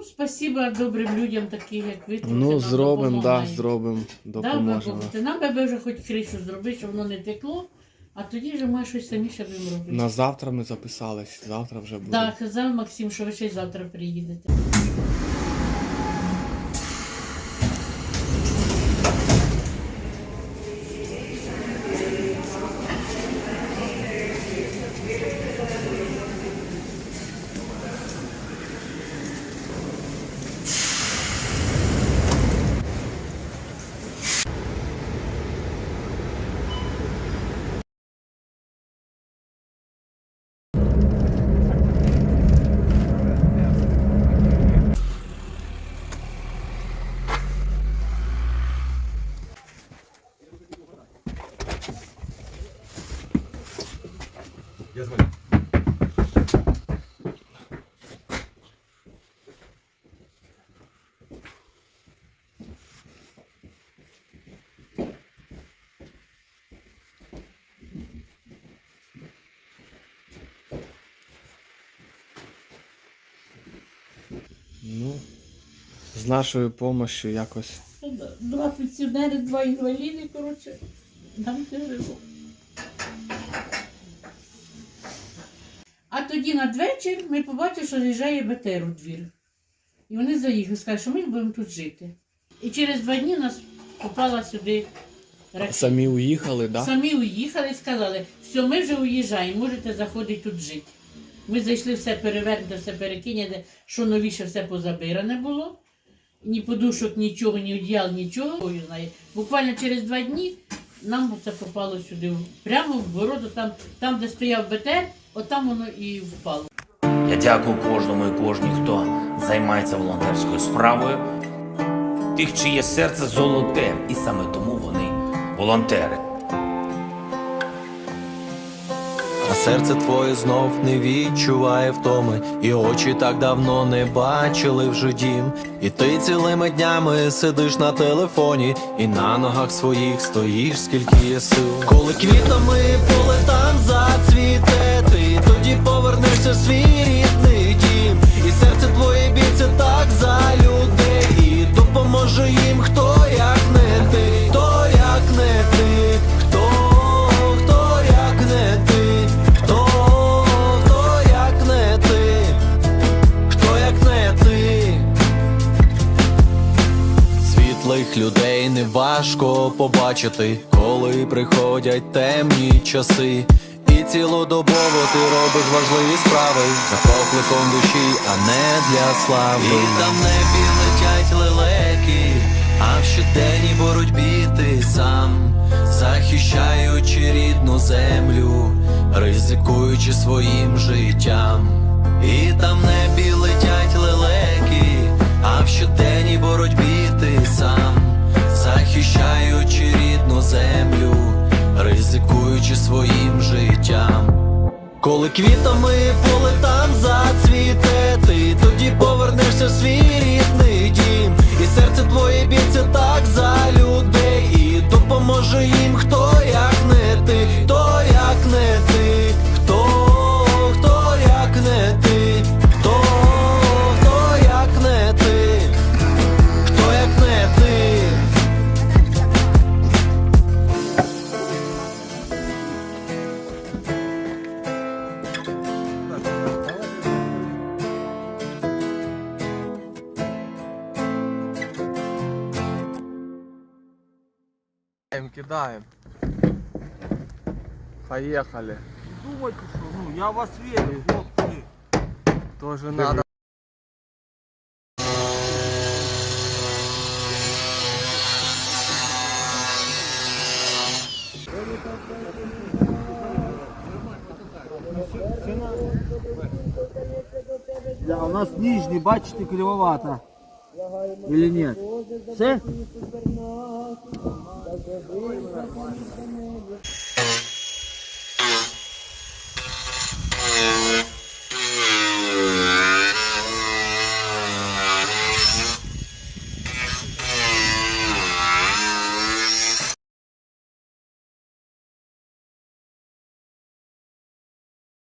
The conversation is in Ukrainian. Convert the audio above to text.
Ну, спасіба добрим людям, таких, як ви. Ну, зробимо, да, зробимо, Да, допоможемо. Да, Нам би вже хоч кришу зробити, щоб воно не текло, а тоді вже ми щось самі ще будемо робити. На завтра ми записались, завтра вже буде. Так, казав Максим, що ви ще й завтра приїдете. Ну, з нашою допомогою якось. Ну, да, Два пенсіонери, два інваліди, коротше, нам тяжело. А тоді надвечір ми побачили, що заїжджає БТР у двір. І вони заїхали, сказали, що ми будемо тут жити. І через два дні нас попала сюди ракета. Самі уїхали, так? Да? Самі уїхали і сказали, все, ми вже уїжджаємо, можете заходити тут жити. Ми зайшли все перевернуте, все перекинете, що новіше все позабиране було. Ні подушок, нічого, ні одіял, нічого. Буквально через два дні нам це попало сюди, прямо в ворота, там, там де стояв БТР, отам воно і впало. Я дякую кожному і кожній, хто займається волонтерською справою. Тих, чиє серце золоте, і саме тому вони волонтери. А серце твоє знов не відчуває втоми, і очі так давно не бачили вже дім. І ти цілими днями сидиш на телефоні, і на ногах своїх стоїш, скільки є сил. Коли квітами поле там зацвіте, тоді повернешся в свій рідний дім, і серце твоє б'ється так за людей, і допоможе їм, хто як не ти, хто як не ти, хто, хто як не ти, хто, хто як не ти, хто як не ти. Світлих людей не важко побачити, коли приходять темні часи. І цілодобово ти робиш важливі справи за покликом душі, а не для слави. І там небі летять лелеки, а в щоденній боротьбі ти сам, захищаючи рідну землю, ризикуючи своїм життям. І там небі Коли квітами поле там зацвіте, ти тоді повернешся в свій рідний дім, і серце твоє б'ється так за Кидаем, кидаем. Поехали. Думайте, що ну я вас вірю, хлопці. Тоже надо. Да, у нас нижній, бачите, кривовато. Или нет? Все?